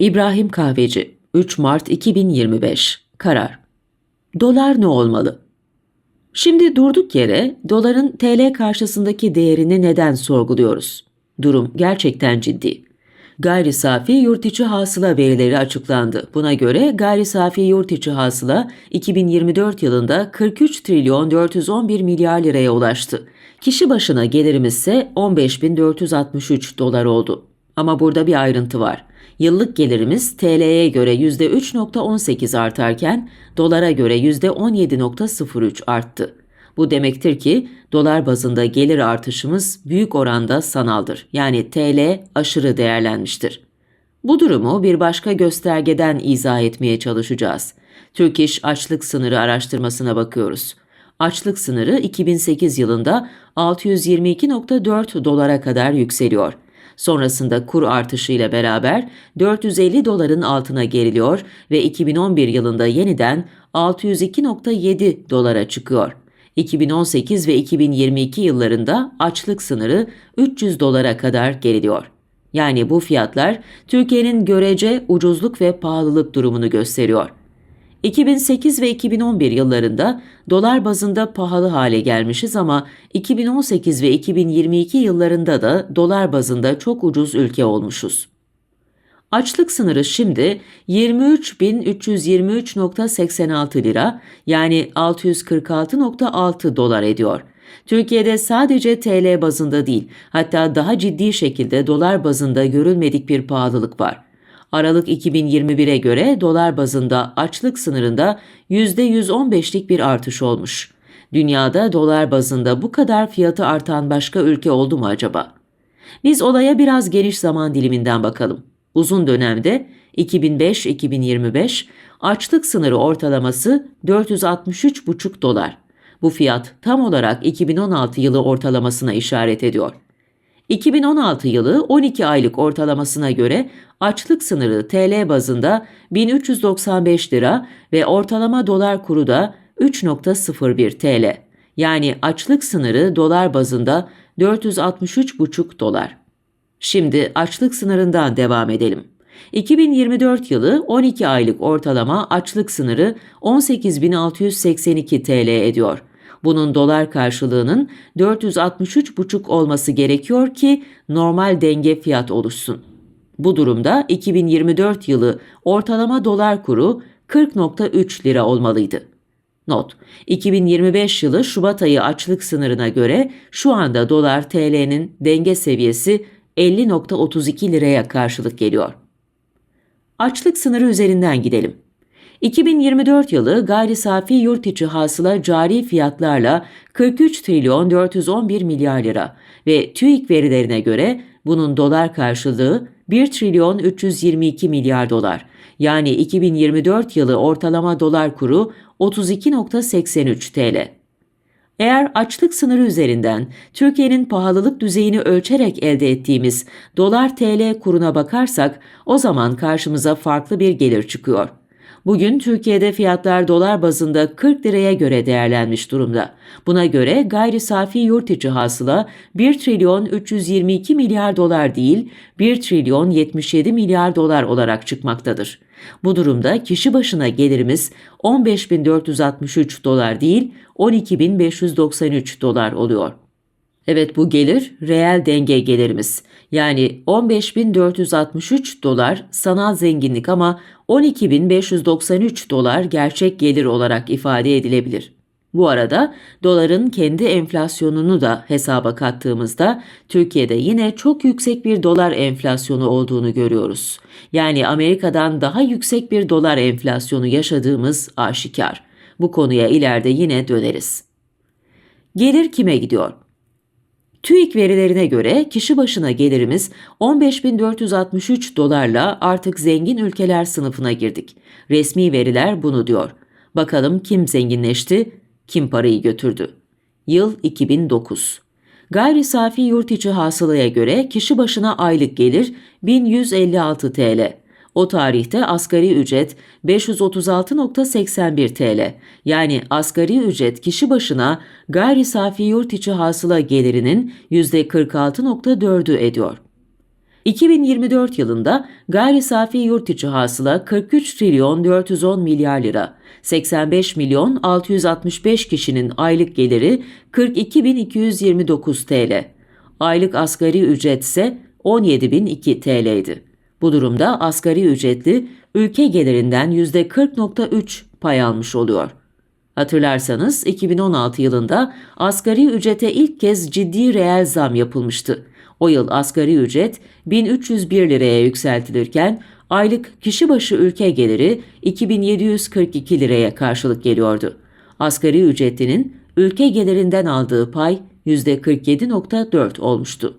İbrahim Kahveci 3 Mart 2025 Karar Dolar ne olmalı? Şimdi durduk yere doların TL karşısındaki değerini neden sorguluyoruz? Durum gerçekten ciddi. Gayri safi yurt içi hasıla verileri açıklandı. Buna göre gayri safi yurt içi hasıla 2024 yılında 43 trilyon 411 milyar liraya ulaştı. Kişi başına gelirimiz ise 15.463 dolar oldu. Ama burada bir ayrıntı var. Yıllık gelirimiz TL'ye göre %3.18 artarken dolara göre %17.03 arttı. Bu demektir ki dolar bazında gelir artışımız büyük oranda sanaldır. Yani TL aşırı değerlenmiştir. Bu durumu bir başka göstergeden izah etmeye çalışacağız. Türk İş Açlık Sınırı araştırmasına bakıyoruz. Açlık sınırı 2008 yılında 622.4 dolara kadar yükseliyor. Sonrasında kur artışıyla beraber 450 doların altına geriliyor ve 2011 yılında yeniden 602.7 dolara çıkıyor. 2018 ve 2022 yıllarında açlık sınırı 300 dolara kadar geriliyor. Yani bu fiyatlar Türkiye'nin görece ucuzluk ve pahalılık durumunu gösteriyor. 2008 ve 2011 yıllarında dolar bazında pahalı hale gelmişiz ama 2018 ve 2022 yıllarında da dolar bazında çok ucuz ülke olmuşuz. Açlık sınırı şimdi 23.323.86 lira yani 646.6 dolar ediyor. Türkiye'de sadece TL bazında değil hatta daha ciddi şekilde dolar bazında görülmedik bir pahalılık var. Aralık 2021'e göre dolar bazında açlık sınırında %115'lik bir artış olmuş. Dünyada dolar bazında bu kadar fiyatı artan başka ülke oldu mu acaba? Biz olaya biraz geniş zaman diliminden bakalım. Uzun dönemde 2005-2025 açlık sınırı ortalaması 463,5 dolar. Bu fiyat tam olarak 2016 yılı ortalamasına işaret ediyor. 2016 yılı 12 aylık ortalamasına göre açlık sınırı TL bazında 1395 lira ve ortalama dolar kuru da 3.01 TL. Yani açlık sınırı dolar bazında 463,5 dolar. Şimdi açlık sınırından devam edelim. 2024 yılı 12 aylık ortalama açlık sınırı 18.682 TL ediyor. Bunun dolar karşılığının 463,5 olması gerekiyor ki normal denge fiyat oluşsun. Bu durumda 2024 yılı ortalama dolar kuru 40.3 lira olmalıydı. Not: 2025 yılı Şubat ayı açlık sınırına göre şu anda dolar TL'nin denge seviyesi 50.32 liraya karşılık geliyor. Açlık sınırı üzerinden gidelim. 2024 yılı gayri safi yurt içi hasıla cari fiyatlarla 43 trilyon 411 milyar lira ve TÜİK verilerine göre bunun dolar karşılığı 1 trilyon 322 milyar dolar. Yani 2024 yılı ortalama dolar kuru 32.83 TL. Eğer açlık sınırı üzerinden Türkiye'nin pahalılık düzeyini ölçerek elde ettiğimiz dolar TL kuruna bakarsak o zaman karşımıza farklı bir gelir çıkıyor. Bugün Türkiye'de fiyatlar dolar bazında 40 liraya göre değerlenmiş durumda. Buna göre gayri safi yurt içi hasıla 1 trilyon 322 milyar dolar değil 1 trilyon 77 milyar dolar olarak çıkmaktadır. Bu durumda kişi başına gelirimiz 15.463 dolar değil 12.593 dolar oluyor. Evet bu gelir reel denge gelirimiz. Yani 15.463 dolar sanal zenginlik ama 12.593 dolar gerçek gelir olarak ifade edilebilir. Bu arada doların kendi enflasyonunu da hesaba kattığımızda Türkiye'de yine çok yüksek bir dolar enflasyonu olduğunu görüyoruz. Yani Amerika'dan daha yüksek bir dolar enflasyonu yaşadığımız aşikar. Bu konuya ileride yine döneriz. Gelir kime gidiyor? TÜİK verilerine göre kişi başına gelirimiz 15.463 dolarla artık zengin ülkeler sınıfına girdik. Resmi veriler bunu diyor. Bakalım kim zenginleşti, kim parayı götürdü? Yıl 2009. Gayri safi yurt içi hasılaya göre kişi başına aylık gelir 1156 TL. O tarihte asgari ücret 536.81 TL. Yani asgari ücret kişi başına gayri safi yurt içi hasıla gelirinin %46.4'ü ediyor. 2024 yılında gayri safi yurt içi hasıla 43 trilyon 410 milyar lira, 85 milyon 665 kişinin aylık geliri 42.229 TL. Aylık asgari ücret ise 17.002 TL'ydi. Bu durumda asgari ücretli ülke gelirinden %40.3 pay almış oluyor. Hatırlarsanız 2016 yılında asgari ücrete ilk kez ciddi reel zam yapılmıştı. O yıl asgari ücret 1301 liraya yükseltilirken aylık kişi başı ülke geliri 2742 liraya karşılık geliyordu. Asgari ücretlinin ülke gelirinden aldığı pay %47.4 olmuştu.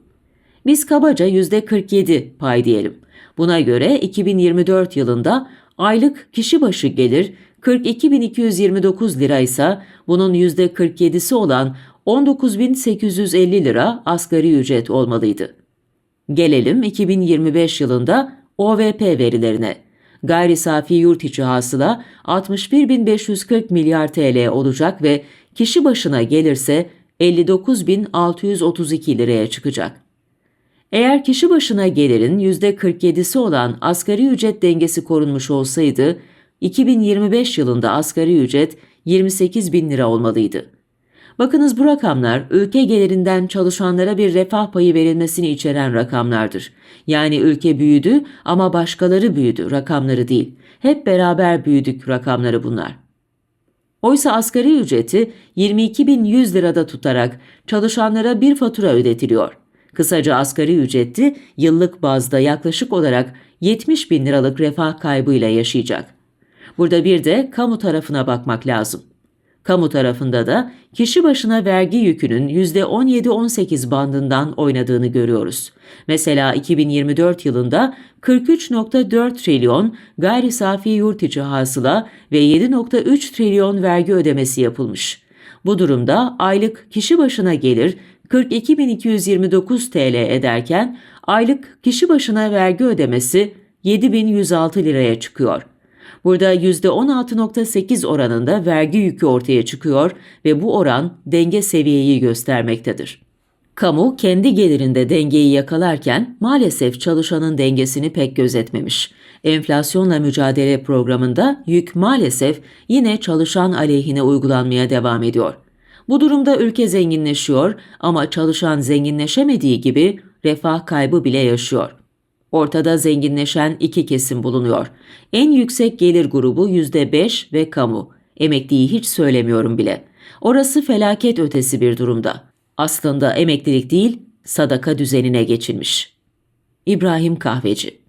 Biz kabaca %47 pay diyelim. Buna göre 2024 yılında aylık kişi başı gelir 42.229 lira ise bunun %47'si olan 19.850 lira asgari ücret olmalıydı. Gelelim 2025 yılında OVP verilerine. Gayri safi yurt içi hasıla 61.540 milyar TL olacak ve kişi başına gelirse 59.632 liraya çıkacak. Eğer kişi başına gelirin %47'si olan asgari ücret dengesi korunmuş olsaydı, 2025 yılında asgari ücret 28 bin lira olmalıydı. Bakınız bu rakamlar ülke gelirinden çalışanlara bir refah payı verilmesini içeren rakamlardır. Yani ülke büyüdü ama başkaları büyüdü rakamları değil. Hep beraber büyüdük rakamları bunlar. Oysa asgari ücreti 22.100 lirada tutarak çalışanlara bir fatura ödetiliyor. Kısaca asgari ücretli yıllık bazda yaklaşık olarak 70 bin liralık refah kaybıyla yaşayacak. Burada bir de kamu tarafına bakmak lazım. Kamu tarafında da kişi başına vergi yükünün %17-18 bandından oynadığını görüyoruz. Mesela 2024 yılında 43.4 trilyon gayri safi yurt içi hasıla ve 7.3 trilyon vergi ödemesi yapılmış. Bu durumda aylık kişi başına gelir 42.229 TL ederken aylık kişi başına vergi ödemesi 7.106 liraya çıkıyor. Burada %16.8 oranında vergi yükü ortaya çıkıyor ve bu oran denge seviyeyi göstermektedir. Kamu kendi gelirinde dengeyi yakalarken maalesef çalışanın dengesini pek gözetmemiş. Enflasyonla mücadele programında yük maalesef yine çalışan aleyhine uygulanmaya devam ediyor. Bu durumda ülke zenginleşiyor ama çalışan zenginleşemediği gibi refah kaybı bile yaşıyor. Ortada zenginleşen iki kesim bulunuyor. En yüksek gelir grubu %5 ve kamu. Emekliyi hiç söylemiyorum bile. Orası felaket ötesi bir durumda. Aslında emeklilik değil, sadaka düzenine geçilmiş. İbrahim Kahveci